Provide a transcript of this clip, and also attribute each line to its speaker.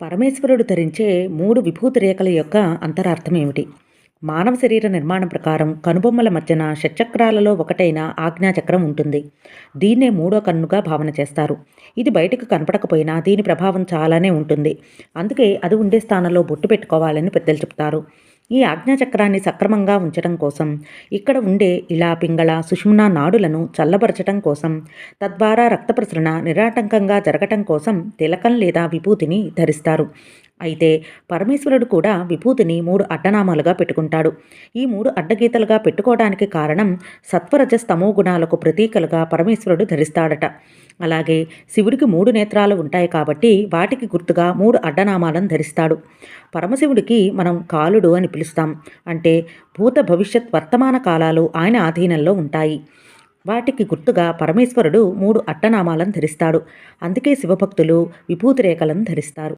Speaker 1: పరమేశ్వరుడు ధరించే మూడు విభూతి రేఖల యొక్క అంతరార్థం ఏమిటి? మానవ శరీర నిర్మాణం ప్రకారం కనుబొమ్మల మధ్యన షట్చక్రాలలో ఒకటైన ఆజ్ఞాచక్రం ఉంటుంది. దీన్నే మూడో కన్నుగా భావన చేస్తారు. ఇది బయటకు కనపడకపోయినా దీని ప్రభావం చాలానే ఉంటుంది. అందుకే అది ఉండే స్థానంలో బొట్టు పెట్టుకోవాలని పెద్దలు చెప్తారు. ఈ ఆజ్ఞాచక్రాన్ని సక్రమంగా ఉంచడం కోసం ఇక్కడ ఉండే ఇలా పింగళ సుషుమ్న నాడులను చల్లబరచటం కోసం తద్వారా రక్త ప్రసరణ నిరాటంకంగా జరగటం కోసం తిలకం లేదా విభూతిని ధరిస్తారు. అయితే పరమేశ్వరుడు కూడా విభూతిని మూడు అడ్డనామాలుగా పెట్టుకుంటాడు. ఈ మూడు అడ్డగీతలుగా పెట్టుకోవడానికి కారణం సత్వరజ స్తమో గుణాలకు ప్రతీకలుగా పరమేశ్వరుడు ధరిస్తాడట. అలాగే శివుడికి మూడు నేత్రాలు ఉంటాయి కాబట్టి వాటికి గుర్తుగా మూడు అడ్డనామాలను ధరిస్తాడు. పరమశివుడికి మనం కాలుడు అని పిలుస్తాం. అంటే భూత భవిష్యత్ వర్తమాన కాలాలు ఆయన ఆధీనంలో ఉంటాయి. వాటికి గుర్తుగా పరమేశ్వరుడు మూడు అట్టనామాలను ధరిస్తాడు. అందుకే శివభక్తులు విభూతి రేఖలను ధరిస్తారు.